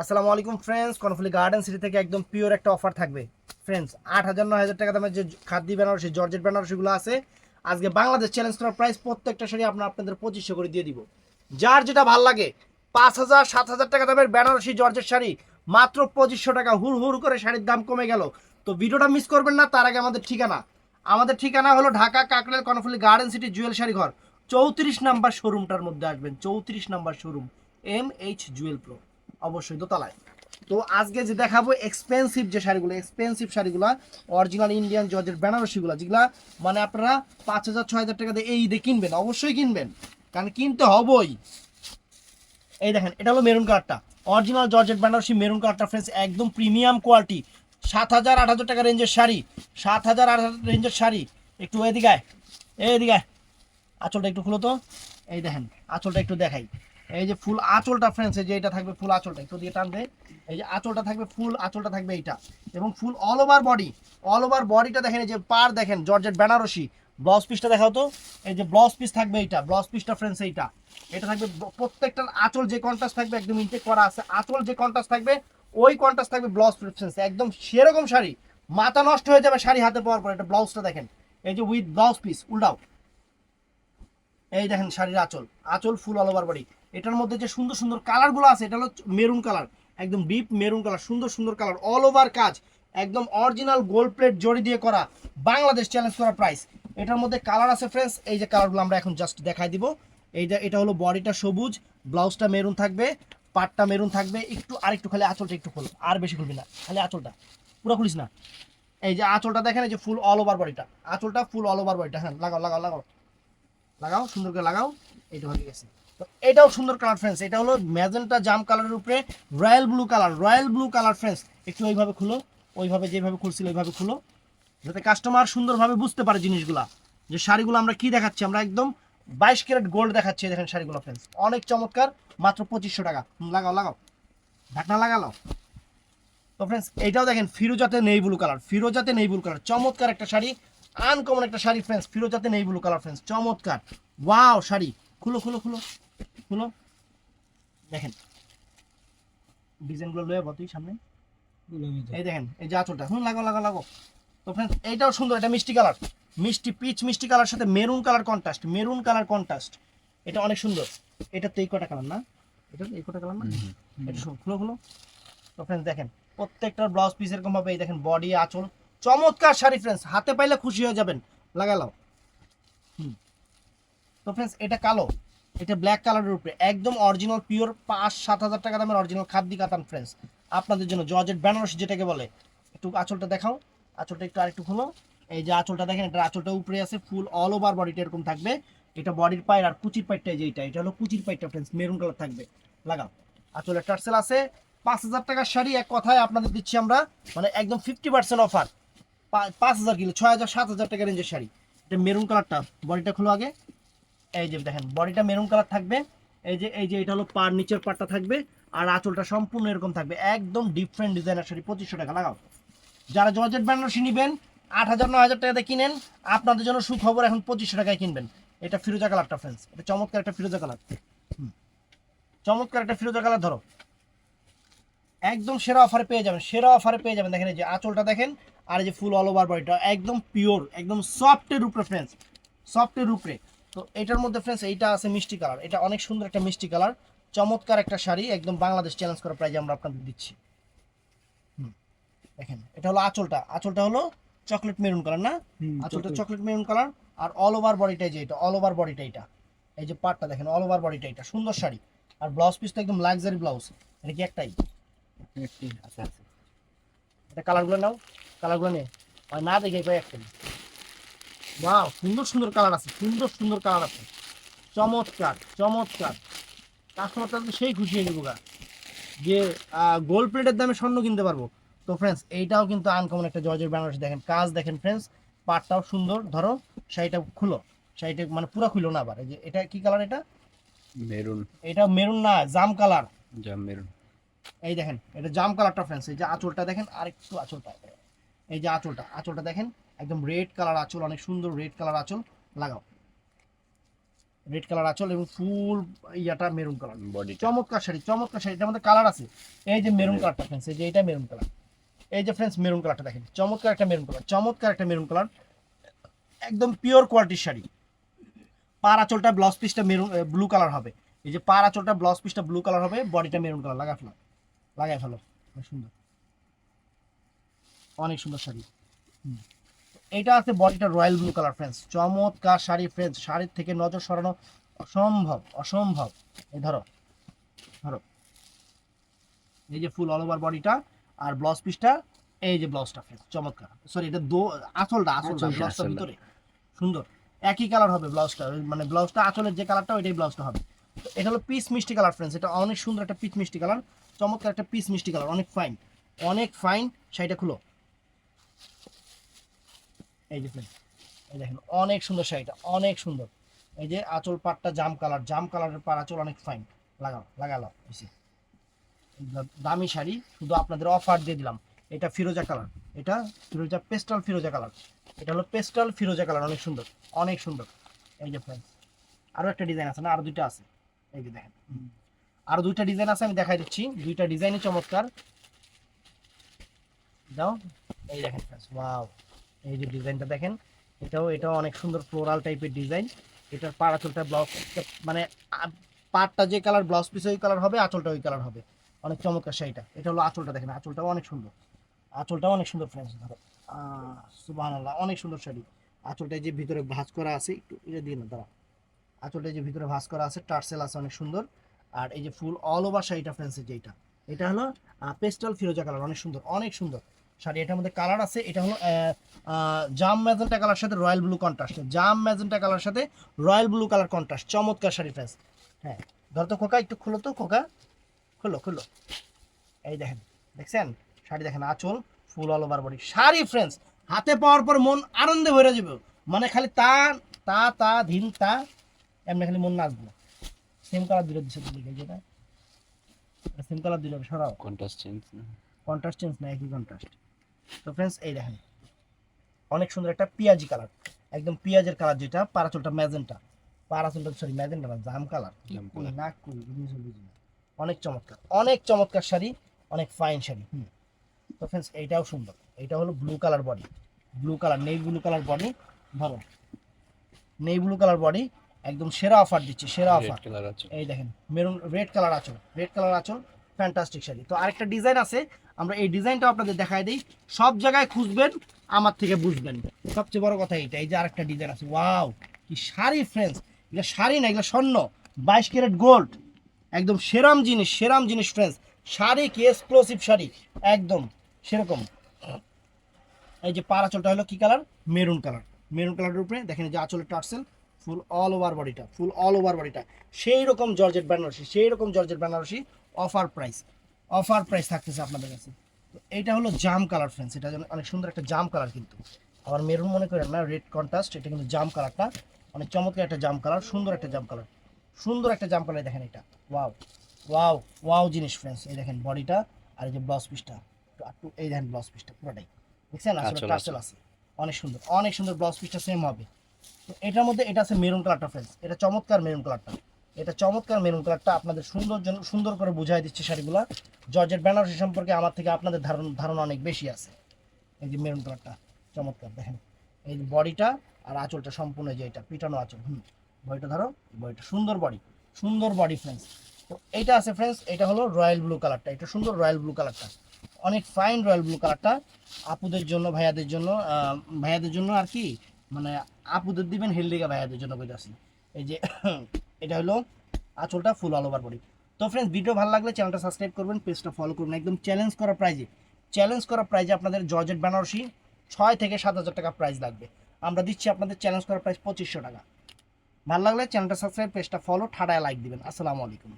আসসালামু আলাইকুম friends Karnaphuli garden city থেকে একদম পিওর একটা অফার থাকবে। ফ্রেন্ডস আট হাজার নয় হাজার টাকা দামের যে খাদ্য বেনারসি জর্জেট বেনারসিগুলো আছে, আজকে বাংলাদেশ চ্যালেঞ্জ করার প্রাইস প্রত্যেকটা শাড়ি আপনার আপনাদের পঁচিশশো করে দিয়ে দিব। যার যেটা ভালো লাগে, পাঁচ হাজার, সাত হাজার টাকা দামের বেনারসি জর্জেট শাড়ি, মাত্র পঁচিশশো টাকা হুড় হুড় করে শাড়ির দাম কমে গেল। তো ভিডিওটা মিস করবেন না, তার আগে আমাদের ঠিকানা। আমাদের ঠিকানা হলো Dhaka Kakrail Karnaphuli garden city Jewel sari ঘর, চৌত্রিশ নাম্বার শোরুমটার মধ্যে আসবেন, চৌত্রিশ number showroom M H Jewel pro অবশ্যই দোতলায়। তো আজকে যে দেখাবো এক্সপেন্সিভ যে শাড়িগুলো এক্সপেন্সিভ শাড়িগুলো অরিজিনাল ইন্ডিয়ান জর্জের বেনারসিগুলো যেগুলা মানে আপনারা পাঁচ হাজার ছয় হাজার টাকা দিয়ে এই দিয়ে কিনবেন অবশ্যই কিনবেন। কারণ কিনতে হবই। এই দেখেন এটা হলো মেরুন কালারটা অরিজিনাল জর্জেট বেনারসি মেরুন কালারটা ফ্রেন্ডস একদম প্রিমিয়াম কোয়ালিটি সাত হাজার আট হাজার টাকা রেঞ্জের শাড়ি। সাত হাজার আট হাজার রেঞ্জের শাড়ি। একটু এদিকে আয়, এদিকে আয়। আঁচলটা একটু খুলো তো। এই দেখেন আঁচলটা একটু দেখাই। এই যে ফুল আঁচলটা ফ্রেন্ডস এই যে এটা থাকবে ফুল আঁচলটা, একটু দিয়ে টান দে। এই যে আঁচলটা থাকবে ফুল, আঁচলটা থাকবে এইটা। এবং full all over body all over বডিটা দেখেন, এই যে পার দেখেন জর্জেট বেনারসি ব্লাউজ পিসটা দেখাও তো। এই যে ব্লাউজ পিস থাকবে এইটা ব্লাউজ পিসটা ফ্রেন্ডস এইটা। এটা থাকবে প্রত্যেকটার আঁচল যে কন্ট্রাস্ট থাকবে, একদম ইনটেক করা আছে, আঁচল যে কন্ট্রাস্ট থাকবে, ওই কন্ট্রাস্ট থাকবে ব্লাউজ ফ্রেন্ডস একদম সেরকম শাড়ি। মাথা নষ্ট হয়ে যাবে শাড়ি হাতে পাওয়ার পর, এটা ব্লাউজটা দেখেন। এই যে উইথ ব্লাউজ পিস উল্টাও। এই দেখেন শাড়ির আঁচল আঁচল ফুল অল ওভার বডি এটার মধ্যে যে সুন্দর সুন্দর কালারগুলো আছে, এটা হলো মেরুন কালার একদম ডিপ মেরুন কালার সুন্দর সুন্দর কালার অল ওভার কাজ, একদম অরিজিনাল গোল্ড প্লেট জড়ি দিয়ে করা বাংলাদেশ চ্যালেঞ্জ করা প্রাইস এটার মধ্যে কালার আছে ফ্রেন্ডস এই যে কালারগুলো আমরা এখন জাস্ট দেখাই দিব। এইটা, এটা হলো বডিটা সবুজ ব্লাউজটা মেরুন থাকবে পাটটা মেরুন থাকবে, একটু আর একটু খালি আঁচলটা একটু খোল, আর বেশি খুলবি না, খালি আঁচলটা, পুরো খুলিস না। এই যে আঁচলটা দেখেন, এই যে ফুল অল ওভার বডিটা আঁচলটা ফুল অল ওভার বডিটা হ্যাঁ লাগাও লাগাও লাগাও লাগাও, সুন্দর করে লাগাও, এইটা হয়ে গেছে। তো এটাও সুন্দর কালার ফ্রেন্ডস এটা হলো ম্যাজেন্টা জাম কালারের উপরে royal blue colour royal blue colour friends একটু ওইভাবে খুলো, ওইভাবে যেভাবে খুলছিল ওইভাবে খুলো, যাতে কাস্টমার সুন্দরভাবে বুঝতে পারে জিনিসগুলা। যে শাড়িগুলো আমরা কি দেখাচ্ছি, আমরা একদম বাইশ ক্যারেট গোল্ড দেখাচ্ছি দেখেন শাড়িগুলো ফ্রেন্ডস অনেক চমৎকার, মাত্র পঁচিশশো টাকা। লাগাও লাগাও। ঢাকনা লাগালো। তো ফ্রেন্ডস এইটাও দেখেন ফিরোজাতে নেই ব্লু কালার ফিরোজাতে নেই ব্লু কালার চমৎকার একটা শাড়ি আনকমন একটা শাড়ি ফ্রেন্ডস ফিরোজাতে নেই ব্লু কালার ফ্রেন্ডস চমৎকার। ওয়াও শাড়ি। খুলো খুলো খুলো। খুলো। দেখেন। ডিজাইনগুলো লয়ে তুই সামনে। এই দেখেন এই যে আঁচলটা। হুম লাগাও লাগাও লাগাও তো ফ্রেন্ডস এইটাও সুন্দর এটা মিষ্টি কালার। মিষ্টি পিচ মিষ্টি কালার সাথে maroon colour contrast maroon colour contrast এটা অনেক সুন্দর। এটা তো এই কটা কালার না? এটা এই কটা কালার না? এটা খুলো খুলো। তো ফ্রেন্ডস দেখেন প্রত্যেকটার ব্লাউজ পিস এরকম ভাবে এই দেখেন বডি আঁচল। চমৎকার শাড়ি ফ্রেন্ডস হাতে পাইলে খুশি হয়ে যাবেন। লাগালাও। হুম। তো ফ্রেন্ডস এটা কালো। এটা ব্ল্যাক কালারের উপরে। একদম অরিজিনাল পিওর পাঁচ, সাত হাজার টাকা দামের অরিজিনাল খাদ্য কাতান ফ্রেন্ডস আপনাদের জন্য জর্জেট বেনারসি যেটাকে বলে। একটু আঁচলটা দেখাও। আঁচলটা একটু আরেকটু খুলো। এই যে আঁচলটা দেখেন এটা আঁচলটা উপরে আছে ফুল অল ওভার বডিটা এরকম থাকবে। এটা বডির পায়ের আর কুচির পাইটটা যে এটা হলো কুচির পাইটটা ফ্রেন্ডস মেরুন কালার থাকবে। লাগাও। আঁচলের টার্সেল আছে। পাঁচ হাজার টাকার শাড়ি, এক কথায় আপনাদের দিচ্ছি আমরা মানে একদম ফিফটি পার্সেন্ট অফার পাঁচ হাজার কিলো, ছয় হাজার, সাত হাজার টাকা রেঞ্জের শাড়ি। এটা মেরুন কালারটা বডিটা খুলো আগে। এই যে দেখেন, বডিটা মেরুন কালার থাকবে, এই যে এই যে এটা হলো পার, নিচের পাটটা থাকবে, আর আঁচলটা সম্পূর্ণ এরকম থাকবে, একদম ডিফারেন্ট ডিজাইনের শাড়ি, পঁচিশশো টাকা লাগাও। যারা জর্জেট বেনারসি নেবেন, আট হাজার, নয় হাজার টাকাতে কিনেন, আপনাদের জন্য সুখবর এখন পঁচিশশো টাকায় কিনবেন। এটা ফিরোজা কালারটা ফ্রেন্ডস এটা চমৎকার একটা ফিরোজা কালার। চমৎকার একটা ফিরোজা কালার ধরো। একদম সেরা অফারে পেয়ে যাবেন, সেরা অফারে পেয়ে যাবেন। দেখেন এই যে আঁচলটা দেখেন, আর এই যে ফুল অল ওভার বডিটা একদম পিওর একদম সফটের উপরে ফ্রেন্ডস সফটের উপরে। তো এটার মধ্যে ফ্রেন্ডস এইটা আছে মিষ্টি কালার এটা অনেক সুন্দর একটা মিষ্টি কালার চমৎকার একটা শাড়ি একদম বাংলাদেশ চ্যালেঞ্জ করা প্রাইজে আমরা আপনাদের দিচ্ছি। দেখেন এটা হলো আঁচলটা। আঁচলটা হলো চকলেট মেরুন কালার না? আঁচলটা চকলেট মেরুন কালার আর অল ওভার বডিটাই যে এটা অল ওভার বডিটা এটা। এই যে পার্টটা দেখেন অল ওভার বডিটা এটা। সুন্দর শাড়ি। আর ব্লাউজ পিস পিসটা একদম লাক্সারি ব্লাউজ এটা কি একটাই? আচ্ছা আচ্ছা। এটা কালারগুলো নাও। কালারগুলো নে আর না দেখে একটাই ওয়াও সুন্দর সুন্দর কালার আছে সুন্দর সুন্দর কালার আছে। চমৎকার চমৎকার। কাস্টমার তো সেই খুশি হয়ে নেব গা। যে গোল্ড প্লেটের দামে স্বর্ণ কিনতে পারব। তো ফ্রেন্ডস এইটাও কিন্তু আনকমন একটা জর্জের বেনারসি দেখেন। কাজ দেখেন ফ্রেন্ডস পাটটাও সুন্দর ধরো শাড়িটা খুলো। শাড়িটা মানে পুরো খুলো না আবার। যে এটা কি কালার এটা? মেরুন এটা মেরুন না জাম কালার যা মেরুন এই দেখেন এটা জাম কালারটা ফ্রেন্ডস এই যে আঁচলটা দেখেন আর একটু আঁচলটা। এই যে আঁচলটা আঁচলটা দেখেন। একদম রেড কালার আঁচল অনেক সুন্দর রেড কালার আঁচল লাগাও। রেড কালার আঁচল এবং ফুল ইয়াটা মেরুন কালার। বডি চমৎকার শাড়ি চমৎকার শাড়ি এটার মধ্যে কালার আছে। এই যে মেরুন কালারটা ফ্রেন্ডস এই যে এটা মেরুন কালার। এই যে ফ্রেন্ডস মেরুন কালারটা দেখেন চমৎকার একটা মেরুন কালার চমৎকার একটা মেরুন কালার। একদম পিওর কোয়ালিটির শাড়ি। পার আঁচলটা ব্লাউজ পিসটা মেরুন ব্লু কালার হবে। এই যে পার আঁচলটা ব্লাউজ পিসটা ব্লু কালার হবে বডিটা মেরুন কালার লাগা ফেলো। লাগাই ফেলো। অনেক সুন্দর। অনেক সুন্দর শাড়ি। হুম। এটা আছে বডিটা রয়্যাল ব্লু কালার ফ্রেন্ডস চমৎকার শাড়ি ফ্রেন্ডস শাড়ির থেকে নজর সরানো অসম্ভব অসম্ভব। এই ধরো ধরো। এই যে ফুল অল ওভার বডিটা আর ব্লাউজ পিসটা এই যে ব্লাউজটা ফ্রেন্ডস চমৎকার। সরি এটা দো আঁচলটা আঁচলটা ব্লাউজটা ভিতরে। সুন্দর। একই কালার হবে ব্লাউজটা মানে ব্লাউজটা আঁচলের যে কালারটা ওইটাই ব্লাউজটা হবে। এটা হলো পিস মিষ্টি কালার ফ্রেন্ডস এটা অনেক সুন্দর একটা পিচ মিষ্টি কালার চমৎকার একটা পিস মিষ্টি কালার অনেক ফাইন অনেক ফাইন শাড়িটা খুলো। এই যে এই দেখেন, অনেক সুন্দর শাড়িটা অনেক সুন্দর। এই যে আঁচল পাটটা জাম কালার, জাম কালারের পার আঁচল অনেক ফাইন লাগাও, লাগালো বেশি দামি শাড়ি, শুধু আপনাদের অফার দিয়ে দিলাম। এটা ফিরোজা কালার, এটা ফিরোজা পেস্টাল ফিরোজা কালার। এটা হলো পেস্টাল ফিরোজা কালার, অনেক সুন্দর অনেক সুন্দর। এই যে ফ্রেন্ডস আরও একটা ডিজাইন আছে না আরও দুইটা আছে। এই যে দেখেন আরও দুইটা ডিজাইন আছে, আমি দেখাই দিচ্ছি। দুইটা ডিজাইনই চমৎকার। দাও, এই দেখেন ফ্রেন্ডস ওয়াও এই যে ডিজাইনটা দেখেন, এটাও এটাও অনেক সুন্দর ফ্লোরাল টাইপের ডিজাইন। এটার পাড় আঁচলটা ব্লাউজ মানে পাড়টা যে কালার, ব্লাউজ পিস ওই কালার হবে, আঁচলটা ওই কালার হবে। অনেক চমৎকার শাড়িটা। এটা হলো আঁচলটা, দেখেন, আঁচলটাও অনেক সুন্দর। আঁচলটাও অনেক সুন্দর ফ্রেন্ডস ধরো। সুবাহ অনেক সুন্দর শাড়ি। আঁচলটা যে ভিতরে ভাঁজ করা আছে, একটু এটা দিয়ে না দাঁড়া আঁচলটা যে ভিতরে ভাঁজ করা আছে, টার্সেল আছে, অনেক সুন্দর। আর এই যে ফুল অল ওভার শাড়িটা ফ্রেন্ডসের যেটা এটা হলো পেস্টাল ফিরোজা কালার, অনেক সুন্দর অনেক সুন্দর। শাড়ি এটার মধ্যে কালার আছে এটা হলো জাম ম্যাজেন্টা কালার সাথে রয়্যাল ব্লু কন্ট্রাস্ট জাম ম্যাজেন্টা কালার সাথে রয়্যাল ব্লু কালার কন্ট্রাস্ট চমৎকার শাড়ি ফ্রেন্ডস হ্যাঁ ধর তো খোকা একটু খুলো তো খোকা। খুলো খুলো। এই দেখেন দেখছেন? শাড়ি দেখেন আঁচল ফুল all over body sari friends হাতে পাওয়ার পর মন আনন্দে ভরে যাবে। মানে খালি তা তা তা ধিন তা এমনি খালি মন নাচবো। সেম কালার দিলে দিচ্ছে যেটা সেম কালার দিলে সরাও। কন্ট্রাস্ট চেঞ্জ কন্ট্রাস্ট চেঞ্জ না একই কন্ট্রাস্ট তো ফ্রেন্ডস এই দেখেন। অনেক সুন্দর একটা পিয়াজি কালার একদম পিঁয়াজের কালার যেটা পারাচলটা ম্যাজেন্টা। পারাচলটা সরি ম্যাজেন্টা না জাম কালার না। অনেক চমৎকার অনেক চমৎকার শাড়ি অনেক ফাইন শাড়ি হুম। তো ফ্রেন্ডস এইটাও সুন্দর। এটা হলো blue colour body blue colour নেই ব্লু কালার বডি ধরো। নেই ব্লু কালার বডি একদম সেরা অফার দিচ্ছে সেরা অফার এই দেখেন মেরুন রেড কালার আচল রেড কালার আঁচল। ফ্যান্টাস্টিক শাড়ি। তো আরেকটা ডিজাইন আছে, আমরা এই ডিজাইনটাও আপনাদের দেখাই দিই। সব জায়গায় খুঁজবেন, আমার থেকে বুঝবেন। সবচেয়ে বড় কথা এইটা, এই যে আরেকটা ডিজাইন আছে। ওয়াও কি শাড়ি ফ্রেন্ডস এটা শাড়ি না, এগুলো স্বর্ণ। বাইশ ক্যারেট গোল্ড একদম সেরাম জিনিস সেরাম জিনিস ফ্রেন্ডস শাড়ি কি এক্সক্লুসিভ শাড়ি? একদম, সেরকম। এই যে পার আঁচলটা হলো কি কালার মেরুন কালার মেরুন কালারের উপরে, দেখেন যে আঁচলের টার্সেল ফুল অল ওভার বডিটা ফুল অল ওভার বডিটা সেই রকম জর্জেট বেনারসি সেই রকম georgette Banarasi offer price offer price থাকতেছে আপনাদের কাছে। তো এইটা হলো জাম কালার ফ্রেন্ডস এটা অনেক সুন্দর একটা জাম কালার কিন্তু। আবার মেরুন মনে করেন না রেড কন্ট্রাস্ট এটা কিন্তু জাম কালারটা। অনেক চমৎকার একটা জাম কালার সুন্দর একটা জাম কালার। সুন্দর একটা জাম কালার দেখেন এটা। ওয়াও ওয়াও ওয়াও জিনিস ফ্রেন্ডস এই দেখেন বডিটা আর এই যে ব্লাউজ পিসটা একটু এই দেখেন ব্লাউজ পিসটা পুরোটাই। দেখছেন আসলে টার্সেল আছে। অনেক সুন্দর অনেক সুন্দর ব্লাউজ পিসটা সেম হবে। তো এটার মধ্যে এটা আছে মেরুন কালারটা ফ্রেন্ডস এটা চমৎকার মেরুন কালারটা এটা চমৎকার মেরুন কালারটা আপনাদের সুন্দর সুন্দর করে বুঝাই দিচ্ছে শাড়িগুলো। জর্জের বেনারসি সম্পর্কে আমার থেকে আপনাদের ধারণা ধারণা অনেক বেশি আছে। এই যে মেরুন কালারটা, চমৎকার, দেখেন। এই যে বডিটা আর আঁচলটা সম্পূর্ণ যে এটা, পিটানো আঁচল, হুম। বডিটা ধরো বডিটা, সুন্দর বডি সুন্দর বডি ফ্রেন্ডস তো এইটা আছে ফ্রেন্ডস এটা হলো রয়্যাল ব্লু কালারটা, এটা সুন্দর রয়্যাল ব্লু কালারটা। অনেক ফাইন রয়্যাল ব্লু কালারটা, আপুদের জন্য, ভাইয়াদের জন্য ভাইয়াদের জন্য আর কি মানে আপুদের দিবেন হেলদিকা ভাইয়াদের জন্য কইতাছি। এই যে এটা হলো আঁচলটা ফুল অল ওভার বডি তো ফ্রেন্ডস ভিডিও ভালো লাগলে চ্যানেলটা সাবস্ক্রাইব করবেন পেজটা ফলো করবেন। একদম চ্যালেঞ্জ করা প্রাইজে চ্যালেঞ্জ করা প্রাইজে আপনাদের জর্জেট বেনারসি ছয় থেকে সাত হাজার টাকা প্রাইজ লাগবে। আমরা দিচ্ছি আপনাদের চ্যালেঞ্জ করা প্রাইস পঁচিশশো টাকা। ভালো লাগলে চ্যানেলটা সাবস্ক্রাইব পেজটা ফলো ঠাডায় লাইক দিবেন। আসসালামু আলাইকুম।